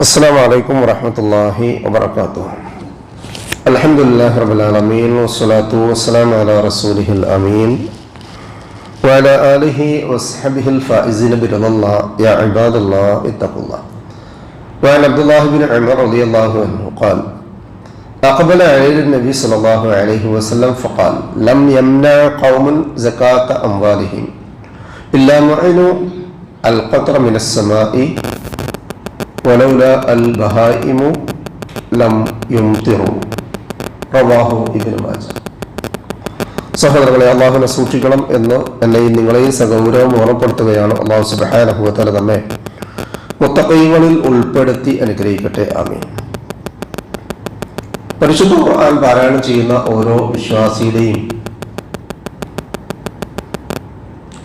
السلام عليكم ورحمة الله وبركاته الحمد لله رب العالمين والصلاة والسلام على رسوله الأمين وعلى آله وصحبه الفائزين برضا الله يا عباد الله اتقوا الله وعن عبد الله بن عمر رضي الله عنه قال أقبل عليه النبي صلى الله عليه وسلم فقال لم يمنع قوم زكاة أموالهم إلا معينوا القطر من السماء ولولا البهائم لم يمطروا റവാഹു ഇബിന് മാജ സഹോദരങ്ങളെ അള്ളാഹുവിനെ സൂക്ഷിക്കണം എന്ന് എന്നെയും നിങ്ങളെയും സഗൗരവം ഓർമ്മപ്പെടുത്തുകയാണ് അള്ളാഹു സുബാനുഭവത്തല നമ്മെ മുത്തക്കൈകളിൽ ഉൾപ്പെടുത്തി അനുഗ്രഹിക്കട്ടെ ആമീൻ പരിശുദ്ധ ഖുർആൻ പാരായണം ചെയ്യുന്ന ഓരോ വിശ്വാസിയുടെയും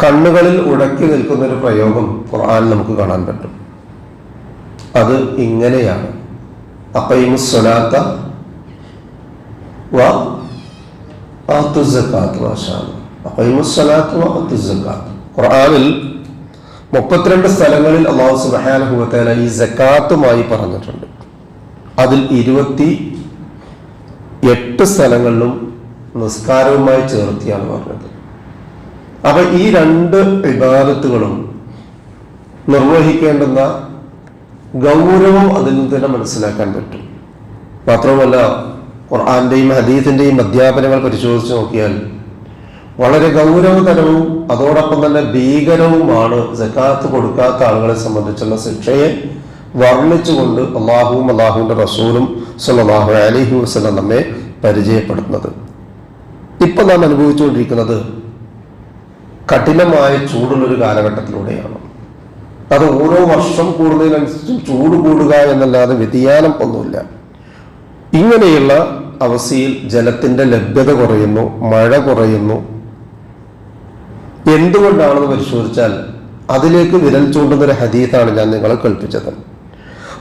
കണ്ണുകളിൽ ഉടക്കി നിൽക്കുന്ന ഒരു പ്രയോഗം ഖുർആൻ നമുക്ക് കാണാൻ പറ്റും അത് ഇങ്ങനെയാണ്. അപ്പയിമുസ്വലാത്ത വ വ ഖുർആനിൽ മുപ്പത്തിരണ്ട് സ്ഥലങ്ങളിൽ അള്ളാഹു സുബാനുഭവത്തേല ഈ ജക്കാത്തുമായി പറഞ്ഞിട്ടുണ്ട്. അതിൽ ഇരുപത്തി എട്ട് സ്ഥലങ്ങളിലും നിസ്കാരവുമായി ചേർത്തിയാണ് പറഞ്ഞത്. അപ്പൊ ഈ രണ്ട് വിഭാഗത്തുകളും നിർവഹിക്കേണ്ടുന്ന ഗൗരവം അതിൽ നിന്ന് തന്നെ മനസ്സിലാക്കാൻ പറ്റും. മാത്രമല്ല ഖുർആാന്റെയും ഹദീസിന്റെയും അധ്യാപനങ്ങൾ പരിശോധിച്ച് നോക്കിയാൽ വളരെ ഗൗരവതരവും അതോടൊപ്പം തന്നെ ഭീകരവുമാണ് ജക്കാത്ത് കൊടുക്കാത്ത ആളുകളെ സംബന്ധിച്ചുള്ള ശിക്ഷയെ വർണിച്ചുകൊണ്ട് അള്ളാഹുവും അള്ളാഹുവിന്റെ റസൂലും സല്ലാഹു അലഹി വസ്ലം നമ്മെ പരിചയപ്പെടുത്തുന്നത്. ഇപ്പം നാം അനുഭവിച്ചുകൊണ്ടിരിക്കുന്നത് കഠിനമായ ചൂടുള്ളൊരു കാലഘട്ടത്തിലൂടെയാണ്. അത് ഓരോ വർഷം കൂടുന്നതിനനുസരിച്ചും ചൂട് കൂടുക എന്നല്ലാതെ വ്യതിയാനം ഒന്നുമില്ല. ഇങ്ങനെയുള്ള അവസ്ഥയിൽ ജലത്തിന്റെ ലഭ്യത കുറയുന്നു മഴ കുറയുന്നു. എന്തുകൊണ്ടാണെന്ന് പരിശോധിച്ചാൽ അതിലേക്ക് വിരൽ ചൂണ്ടുന്ന ഒരു ഹദീത്താണ് ഞാൻ നിങ്ങളെ കേൾപ്പിച്ചത്.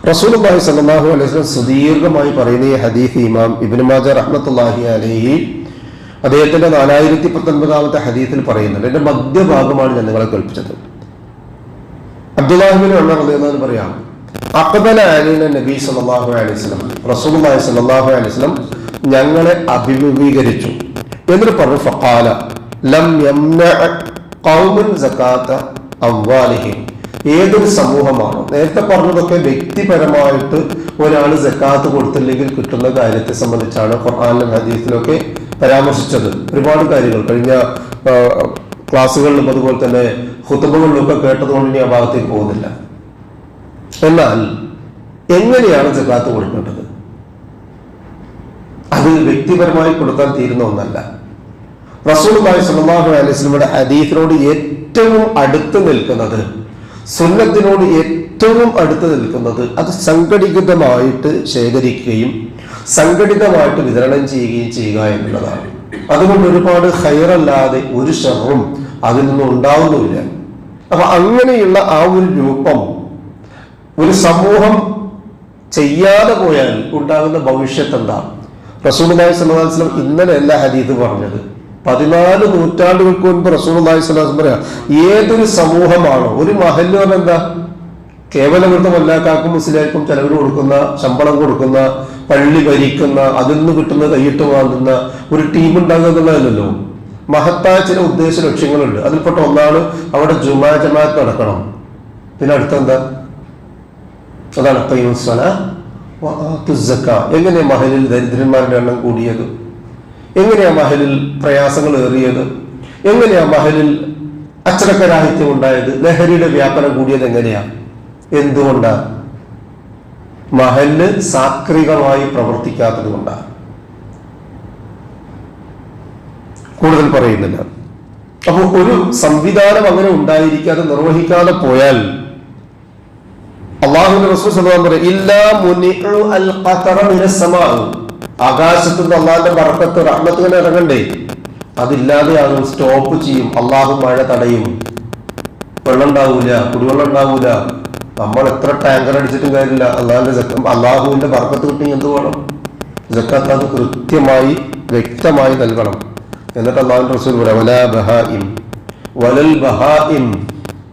റസൂൽ അള്ളാഹി സല്ലാഹു അലൈഹി സുദീർഘമായി പറയുന്ന ഈ ഹദീഫ് ഇമാം ഇബിൻ മാജ റഹ്മത്തുല്ലാഹി അലഹി അദ്ദേഹത്തിന്റെ നാലായിരത്തി പത്തൊൻപതാമത്തെ ഹദീത്തിൽ പറയുന്നുണ്ട്. എന്റെ മധ്യഭാഗമാണ് ഞാൻ നിങ്ങളെ കേൾപ്പിച്ചത്. അബ്ദുല്ലാഹിബിൻ ഉമർ എന്ന് പറയാം അക്ബല അലീന നബി സല്ലല്ലാഹു അലൈഹി വസല്ലം റസൂലുള്ളാഹി സല്ലല്ലാഹു അലൈഹി വസല്ലം ഞങ്ങളെ അഭിമുഖീകരിച്ചു. എന്നിട്ട് പറഞ്ഞു ഫഖാല ലം യംനഅ ഖൗമുൻ സകാത്ത അംവാലിഹിം ഏതൊരു സമൂഹമാണ് നേരത്തെ പറഞ്ഞതൊക്കെ വ്യക്തിപരമായിട്ട് ഒരാൾ ജക്കാത്ത് കൊടുത്തില്ലെങ്കിൽ കിട്ടുന്ന കാര്യത്തെ സംബന്ധിച്ചാണ് ഖുർആാനിലും ഹദീസിലൊക്കെ പരാമർശിച്ചത്. ഒരുപാട് കാര്യങ്ങൾ. കഴിഞ്ഞ ക്ലാസ്സുകളിലും അതുപോലെ തന്നെ ഹുത്തുബകളിലും ഒക്കെ കേട്ടതുകൊണ്ട് ഇനി ആ ഭാഗത്തേക്ക് പോകുന്നില്ല. എന്നാൽ എങ്ങനെയാണ് ജക്കാത്ത് കൊടുക്കേണ്ടത്? അത് വ്യക്തിപരമായി കൊടുക്കാൻ തീരുന്ന ഒന്നല്ല. റസൂൽ സുലമാഹു അലൈഹി സ്വലമിയുടെ ഹദീഫിനോട് ഏറ്റവും അടുത്ത് നിൽക്കുന്നത് സുന്നത്തിനോട് ഏറ്റവും അടുത്ത് നിൽക്കുന്നത് അത് സംഘടിതമായിട്ട് ശേഖരിക്കുകയും സംഘടിതമായിട്ട് വിതരണം ചെയ്യുകയും ചെയ്യുക എന്നുള്ളതാണ്. അതുകൊണ്ട് ഒരുപാട് ഹൈറല്ലാതെ ഒരു ഷെറും അതിൽ നിന്നും ഉണ്ടാവുന്നുമില്ല. അപ്പൊ അങ്ങനെയുള്ള ആ ഒരു രൂപം ഒരു സമൂഹം ചെയ്യാതെ പോയാൽ ഉണ്ടാകുന്ന ഭവിഷ്യത്ത് എന്താ? റസൂൽദായ് അലൈഹി ഇന്നലെ അല്ല ഹരീത് പറഞ്ഞത്. പതിനാല് നൂറ്റാണ്ടുകൾക്ക് മുൻപ് റസൂൽദായ് സ്വലാസ്ലം പറയാ ഏതൊരു സമൂഹമാണോ ഒരു മഹൽ പറഞ്ഞ എന്താ? കേവലം ഇവിടുത്തെ മല്ലാക്കാക്കും മുസ്ലിയാർക്കും ചെലവിന് കൊടുക്കുന്ന ശമ്പളം കൊടുക്കുന്ന പള്ളി ഭരിക്കുന്ന അതിൽ നിന്ന് കിട്ടുന്ന കൈയിട്ട് വാങ്ങുന്ന ഒരു ടീം ഉണ്ടാകുക എന്നുള്ളതല്ലോ മഹത്തായ ചില ഉദ്ദേശ ലക്ഷ്യങ്ങളുണ്ട്. അതിൽപ്പെട്ട ഒന്നാണ് അവിടെ ജുമാ ജമാഅത്ത് നടക്കണം. പിന്നെ അടുത്തെന്താ? അതാണ് എങ്ങനെയാ മഹലിൽ ദരിദ്രന്മാരുടെ എണ്ണം കൂടിയത്? എങ്ങനെയാ മഹലിൽ പ്രയാസങ്ങൾ ഏറിയത്? എങ്ങനെയാ മഹലിൽ അച്ചടക്കരാഹിത്യം ഉണ്ടായത്? ലഹരിയുടെ വ്യാപനം കൂടിയത് എങ്ങനെയാ? എന്തുകൊണ്ടാ? മഹൽ സാക്രികമായി പ്രവർത്തിക്കാത്തത് കൊണ്ടാണ് കൂടുതൽ പറയുന്നില്ല. അപ്പോൾ ഒരു സംവിധാനം അങ്ങനെ ഉണ്ടായിരിക്കാതെ നിർവഹിക്കാതെ പോയാൽ അള്ളാഹുവിന്റെ റസൂൽ സല്ലല്ലാഹു പറയും ഇല്ലാ മുനിഉ അൽ ഖതറ മിനസ്സമാ ആകാശത്ത് നിന്ന് അള്ളാഹിന്റെ ബർക്കത്ത് റഹ്മത്ത് ഇങ്ങനെ ഇറങ്ങണ്ടേ? അതില്ലാതെ ആകും സ്റ്റോപ്പ് ചെയ്യും അള്ളാഹു മഴ തടയും. വെള്ളം ഉണ്ടാവൂല കുടിവെള്ളം ഉണ്ടാവൂല. നമ്മൾ എത്ര ടാങ്കർ അടിച്ചിട്ടും കാര്യമില്ല. അള്ളാഹിന്റെ അള്ളാഹുവിന്റെ ബർക്കത്ത് കിട്ടി എന്ത് വേണം? ജക്കാത്ത് അത് കൃത്യമായി വ്യക്തമായി നൽകണം. എന്നിട്ട് അള്ളാഹു റസൂൽ പറയാം വലൽ ബഹാഇം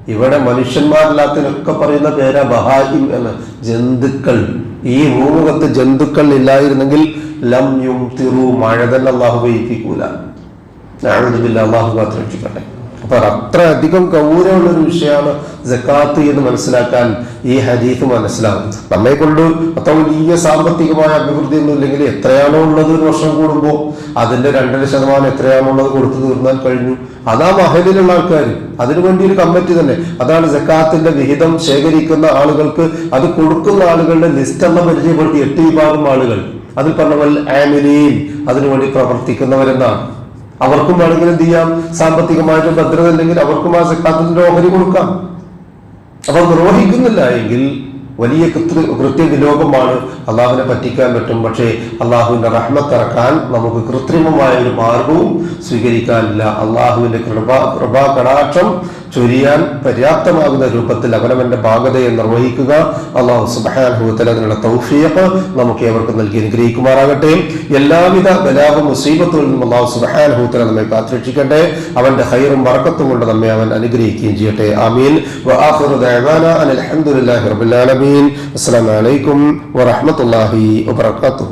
ഇവിടെ മനുഷ്യന്മാരില്ലാത്തതിനൊക്കെ പറയുന്ന പേരാ ബഹാഇം എന്ന. ജന്തുക്കൾ. ഈ ഭൂമുഖത്ത് ജന്തുക്കൾ ഇല്ലായിരുന്നെങ്കിൽ ലം യും തിറു മഴ തന്നെ അള്ളാഹു വൈപ്പിക്കൂല അള്ളാഹു അള്ളാഹു കാത്തിരക്ഷിക്കട്ടെ അപ്പൊ അത്ര അധികം ഗൗരവമുള്ള ഒരു വിഷയമാണ് ജക്കാത്ത് എന്ന് മനസ്സിലാക്കാൻ ഈ ഹദീഫ് മനസ്സിലാവും നമ്മെ കൊണ്ട് അത്ര വലിയ സാമ്പത്തികമായ അഭിവൃദ്ധി ഒന്നും ഇല്ലെങ്കിൽ എത്രയാണോ ഉള്ളത് ഒരു വർഷം കൂടുമ്പോൾ അതിന്റെ രണ്ടര ശതമാനം എത്രയാണോ ഉള്ളത് കൊടുത്തു തീർന്നാൽ കഴിഞ്ഞു. അതാ മഹലിലുള്ള ആൾക്കാർ അതിനു വേണ്ടി ഒരു കമ്മിറ്റി തന്നെ. അതാണ് ജക്കാത്തിന്റെ വിഹിതം ശേഖരിക്കുന്ന ആളുകൾക്ക് അത് കൊടുക്കുന്ന ആളുകളുടെ ലിസ്റ്റ് എന്ന പരിചയപ്പെടുത്തി എട്ട് വിഭാഗം ആളുകൾ. അതിൽ പറഞ്ഞ പോലെ അതിനുവേണ്ടി പ്രവർത്തിക്കുന്നവരെന്നാണ്. അവർക്കും വേണമെങ്കിൽ എന്ത് ചെയ്യാം? സാമ്പത്തികമായിട്ട് ഭദ്രത ഇല്ലെങ്കിൽ അവർക്കും ആ സക്കാത്തിന്റെ ഓഹരി കൊടുക്കാം. അവർ നിർവഹിക്കുന്നില്ല എങ്കിൽ വലിയ കൃത്യ കൃത്യവിലോകമാണ് അള്ളാഹുവിനെ പറ്റിക്കാൻ പറ്റും. പക്ഷേ അള്ളാഹുവിന്റെ റഹ്മത്തിറക്കാൻ നമുക്ക് കൃത്രിമമായ ഒരു മാർഗവും സ്വീകരിക്കാനില്ല. അള്ളാഹുവിന്റെ കൃപ കൃപാ കടാക്ഷം ചൊരിയാൻ പര്യാപ്തമാകുന്ന രൂപത്തിൽ അവനവന്റെ ഭാഗതയെ നിർവഹിക്കുക. അള്ളാഹു സുബാനുഭവത്തിൽ തൗഫിയപ്പ് നമുക്ക് ഏവർക്കും നൽകി അനുഗ്രഹിക്കുമാറാകട്ടെ. എല്ലാവിധ ബലാപ മുസീബത്തുകളിൽ നിന്നും അള്ളാഹു സുബാനുഭവത്തിലെ നമ്മെ കാത്തുരക്ഷിക്കട്ടെ. അവന്റെ ഹൈറും വറക്കത്തും കൊണ്ട് നമ്മെ അവൻ അനുഗ്രഹിക്കുകയും ചെയ്യട്ടെ. ആമീൻ. അലഹമുല്ലാ റബുലാലമീൻ അസ്സലാമലൈക്കും വറഹമത്തല്ലാഹി വാത്തു